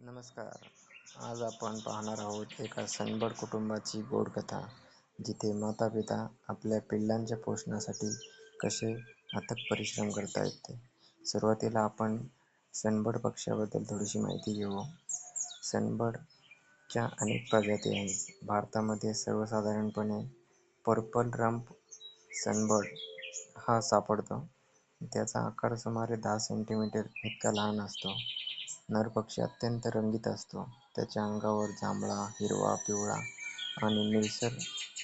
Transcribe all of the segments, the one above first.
नमस्कार. आज आपण पाहणार आहोत एका सनबर्ड कुटुंबाची गोड कथा जिथे माता पिता आपल्या पिल्लांच्या पोषणासाठी कसे अथक परिश्रम करता येते. सुरुवातीला आपण सनबर्ड पक्ष्याबद्दल थोडीशी माहिती घेऊ. सनबर्डच्या अनेक प्रजाती आहेत. भारतामध्ये सर्वसाधारणपणे पर्पल रंप सनबर्ड हा सापडतो. त्याचा आकार सुमारे दहा सेंटीमीटर इतका लहान असतो. नर पक्षी अत्यंत रंगीत असतो. त्याच्या अंगावर जांभळा हिरवा पिवळा आणि निळसर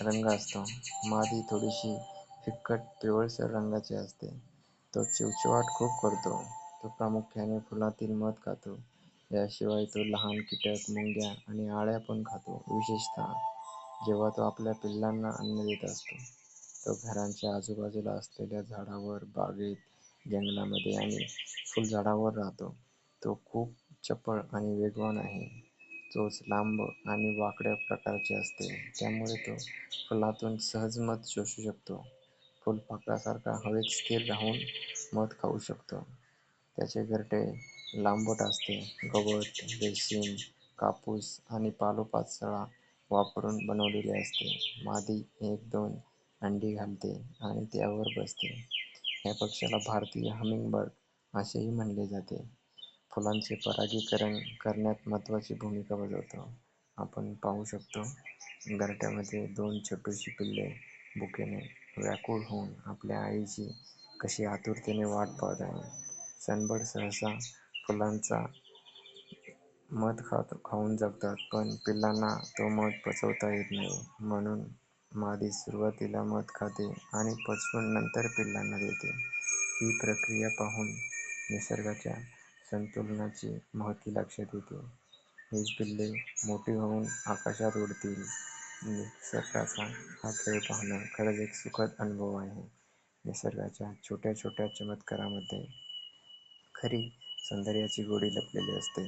रंग असतो. मादी थोडीशी फिक्कट पिवळसर रंगाची असते. तो चिवचिवाट खूप करतो. तो प्रामुख्याने फुलांतील मध खातो. याशिवाय तो लहान कीटक मुंग्या आणि अळ्या पण खातो. विशेषतः जेव्हा तो आपल्या पिल्लांना अन्न देत असतो तो घरांच्या आजूबाजूला असलेल्या झाडावर बागेत जंगलामध्ये आणि फुलझाडांवर राहतो. तो खूप चपळ आणि वेगवान आहे. चोच लांब आणि वाकड्या प्रकारची असते. त्यामुळे तो फुलातून सहज मध शोषू शकतो. फुलपाखरासारखा हवेत स्थिर राहून मध खाऊ शकतो. त्याचे घरटे लांबट असते. गवत रेशीम कापूस आणि पालोपाचोळा वापरून बनवलेले असते. मादी एक दोन अंडी घालते आणि त्यावर बसते. या पक्ष्याला भारतीय हमिंगबर्ड असेही म्हणले जाते. फुलांचे परागीकरण करण्यात महत्त्वाची भूमिका बजावतो. आपण पाहू शकतो घरट्यामध्ये दोन छोटीशी पिल्ले भुकेने व्याकुळ होऊन आपल्या आईची कशी आतुरतेने वाट पाहत आहे. सनबर्ड सहसा फुलांचा मध खात खाऊन जगतात पण पिल्लांना तो मध पचवता येत नाही. म्हणून मादी सुरुवातीला मध खाते आणि पचवून नंतर पिल्लांना देते. ही प्रक्रिया पाहून निसर्गाच्या संतुलनाची महती लक्षात येते. हीच पिल्ले मोठी होऊन आकाशात उडतील. निसर्गाचा हा खेळ पाहणं खरंच एक सुखद अनुभव आहे. निसर्गाच्या छोट्या छोट्या चमत्कारांमध्ये खरी सौंदर्याची गोडी लपलेली असते.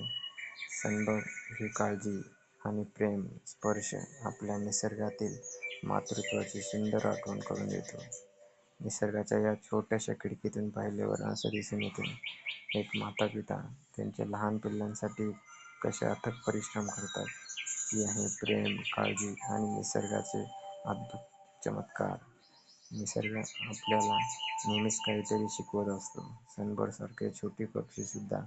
संभव ही काळजी आणि प्रेम स्पर्श आपल्या निसर्गातील मातृत्वाची सुंदर आठवण करून देतो. निसर्गाच्या या छोट्याशा खिडकीतून पाहिल्यावर असं दिसून येते. एक माता पिता त्यांच्या लहान पिल्लांसाठी कसे अथक परिश्रम करतात ही आहे प्रेम काळजी आणि निसर्गाचे अद्भुत चमत्कार. निसर्ग आपल्याला नेहमीच काहीतरी शिकवत असतो. सनबर्डसारखे छोटे पक्षीसुद्धा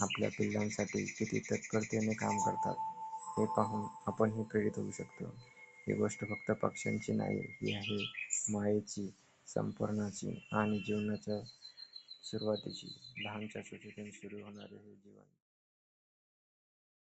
आपल्या पिल्लांसाठी किती तत्परतेने काम करतात हे पाहून आपणही प्रेरित होऊ शकतो. ही गोष्ट फक्त पक्ष्यांची नाही ही आहे मायेची संपर्णाची आणि जीवनाच्या सुरुवातीची लहानच्या चोचीतून सुरू होणारे हे जीवन.